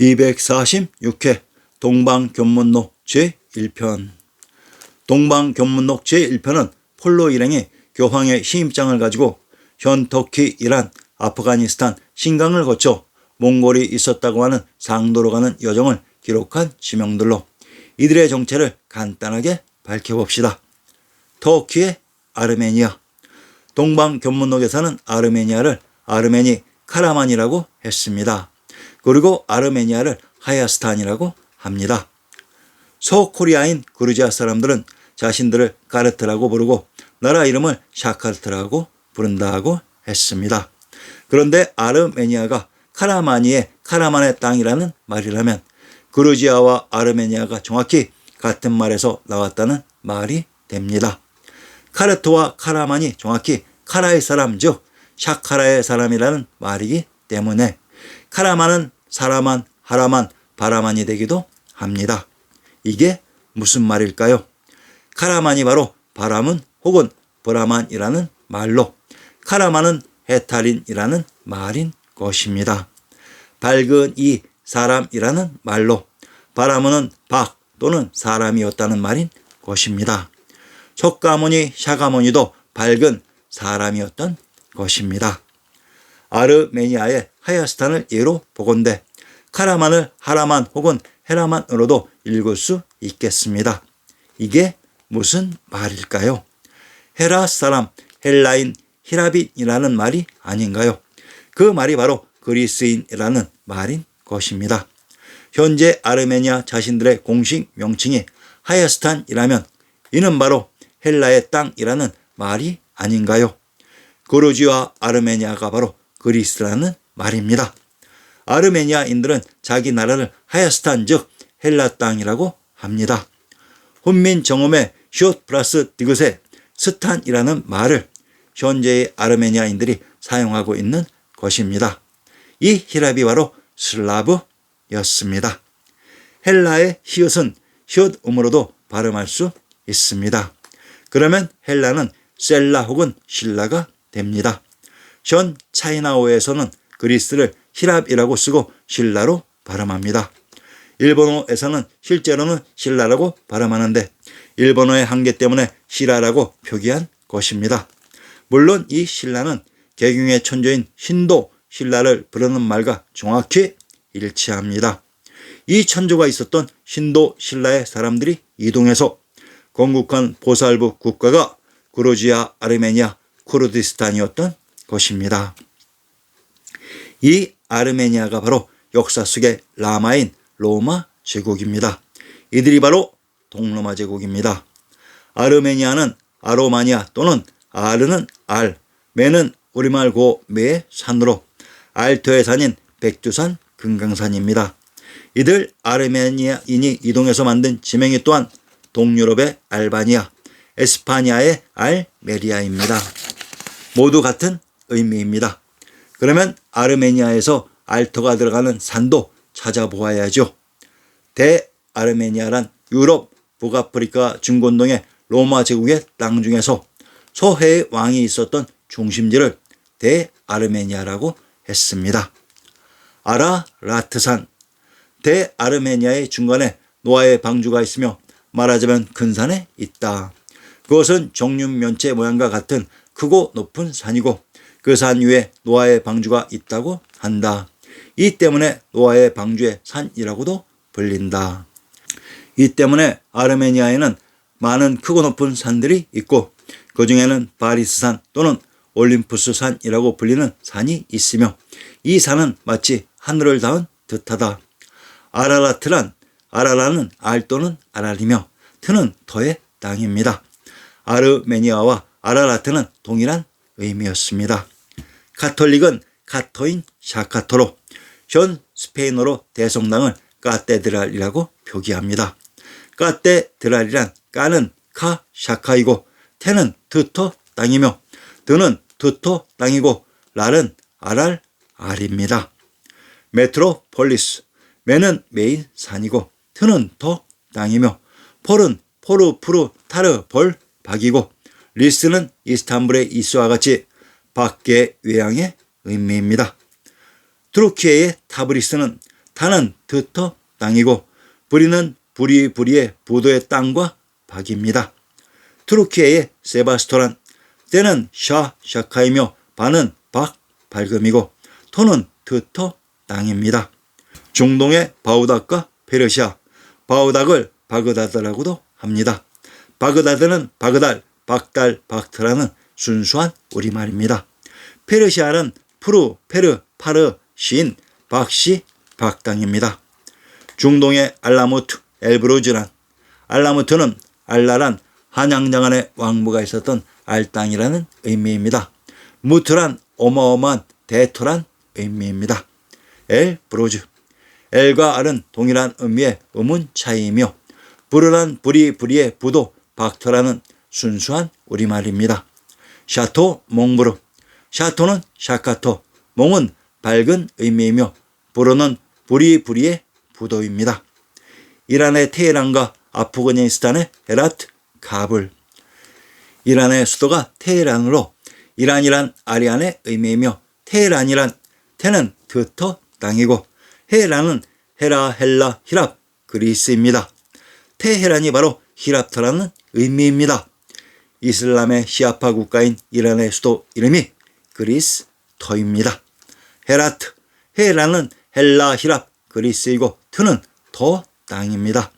246회 동방견문록 제1편 동방견문록 제1편은 폴로 일행이 교황의 시임장을 가지고 현 터키, 이란, 아프가니스탄, 신강을 거쳐 몽골이 있었다고 하는 상도로 가는 여정을 기록한 지명들로 이들의 정체를 간단하게 밝혀봅시다. 터키의 아르메니아 동방견문록에서는 아르메니아를 아르메니 카라만이라고 했습니다. 그리고 아르메니아를 하야스탄이라고 합니다. 서코리아인 그루지아 사람들은 자신들을 까르트라고 부르고 나라 이름을 샤카르트라고 부른다고 했습니다. 그런데 아르메니아가 카라마니의 카라만의 땅이라는 말이라면 그루지아와 아르메니아가 정확히 같은 말에서 나왔다는 말이 됩니다. 카르트와 카라만이 정확히 카라의 사람 즉 샤카라의 사람이라는 말이기 때문에 카라만은 사라만, 하라만, 바라만이 되기도 합니다. 이게 무슨 말일까요? 카라만이 바로 바람은 혹은 브라만이라는 말로 카라만은 헤타린이라는 말인 것입니다. 밝은 이 사람이라는 말로 바라문은 박 또는 사람이었다는 말인 것입니다. 석가모니 샤가모니도 밝은 사람이었던 것입니다. 아르메니아의 하야스탄을 예로 보건대 카라만을 하라만 혹은 헤라만으로도 읽을 수 있겠습니다. 이게 무슨 말일까요? 헤라 사람, 헬라인, 히라빈이라는 말이 아닌가요? 그 말이 바로 그리스인이라는 말인 것입니다. 현재 아르메니아 자신들의 공식 명칭이 하야스탄이라면 이는 바로 헬라의 땅이라는 말이 아닌가요? 그루지와 아르메니아가 바로 그리스라는 말입니다. 아르메니아인들은 자기 나라를 하야스탄 즉 헬라 땅이라고 합니다. 훈민 정음의 숏 플러스 디귿의 스탄이라는 말을 현재의 아르메니아인들이 사용하고 있는 것입니다. 이 히랍이 바로 슬라브였습니다. 헬라의 히읗은 히읗 음으로도 발음할 수 있습니다. 그러면 헬라는 셀라 혹은 신라가 됩니다. 현 차이나어에서는 그리스를 히랍이라고 쓰고 신라로 발음합니다. 일본어에서는 실제로는 신라라고 발음하는데 일본어의 한계 때문에 시라라고 표기한 것입니다. 물론 이 신라는 개경의 천조인 신도 신라를 부르는 말과 정확히 일치합니다. 이 천조가 있었던 신도 신라의 사람들이 이동해서 건국한 보살부 국가가 그로지아, 아르메니아, 쿠르디스탄이었던 것입니다. 이 아르메니아가 바로 역사 속의 라마인 로마 제국입니다. 이들이 바로 동로마 제국입니다. 아르메니아는 아로마니아 또는 아르는 알, 메는 우리말 고 메의 산으로 알토의 산인 백두산 금강산입니다. 이들 아르메니아인이 이동해서 만든 지명이 또한 동유럽의 알바니아, 에스파니아의 알메리아입니다. 모두 같은 의미입니다. 그러면 아르메니아에서 알토가 들어가는 산도 찾아보아야죠. 대아르메니아란 유럽, 북아프리카 중건동의 로마 제국의 땅 중에서 소해의 왕이 있었던 중심지를 대아르메니아라고 했습니다. 아라라트산, 대아르메니아의 중간에 노아의 방주가 있으며 말하자면 큰 산에 있다. 그것은 정육면체 모양과 같은 크고 높은 산이고 그 산 위에 노아의 방주가 있다고 한다. 이 때문에 노아의 방주의 산이라고도 불린다. 이 때문에 아르메니아에는 많은 크고 높은 산들이 있고 그 중에는 바리스산 또는 올림푸스 산이라고 불리는 산이 있으며 이 산은 마치 하늘을 닿은 듯하다. 아라라트란 아라라는 알 또는 아랄이며 트는 터의 땅입니다. 아르메니아와 아라라트는 동일한 의미였습니다. 카톨릭은 카토인 샤카토로 현 스페인어로 대성당을 까테드랄이라고 표기합니다. 까테드랄이란 까는 카 샤카이고 테는 트토 땅이며 드는 트토 땅이고 랄은 아랄 알입니다. 메트로폴리스 메는 메인 산이고 트는 더 땅이며 폴은 포르 푸르 타르 벌 박이고 리스는 이스탄불의 이스와 같이 밖의 외양의 의미입니다. 트루키에의 타브리스는 타는 드터 땅이고 부리는 부리부리의 부도의 땅과 박입니다. 투르키예의 세바스토란 때는 샤 샤카이며 바는 박 발금이고 토는 드터 땅입니다. 중동의 바우닥과 페르시아 바우닥을 바그다드라고도 합니다. 바그다드는 바그달, 박달, 박트라는 순수한 우리말입니다. 페르시아는 푸르, 페르, 파르, 시인, 박시, 박당입니다. 중동의 알라무트, 엘브루즈란 알라무트는 알라란 한양장안의 왕부가 있었던 알땅이라는 의미입니다. 무트란 어마어마한 대토란 의미입니다. 엘브루즈 엘과 알은 동일한 의미의 음운 차이이며 부르란 부리 부리의 부도 박터라는 순수한 우리말입니다. 샤토 몽부르 샤토는 샤카토 몽은 밝은 의미이며 부르는 부리 부리의 부도입니다. 이란의 테헤란과 아프가니스탄의 헤라트, 카불 이란의 수도가 테헤란으로 이란이란 아리안의 의미이며 테헤란이란 테는 드터 땅이고 헤란은 헤라 헬라 히랍 그리스입니다. 테헤란이 바로 히랍터라는 의미입니다. 이슬람의 시아파 국가인 이란의 수도 이름이 그리스터입니다. 헤라트 헤란은 헬라 히랍 그리스이고 트는 더 땅입니다.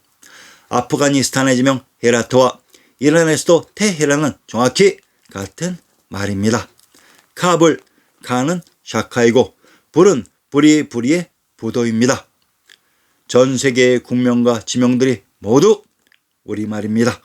아프가니스탄의 지명 헤라트와 이란의 수도 테헤란은 정확히 같은 말입니다. 카불 카는 샤카이고 불은 부리 부리의 부도입니다. 전 세계의 국명과 지명들이 모두 우리말입니다.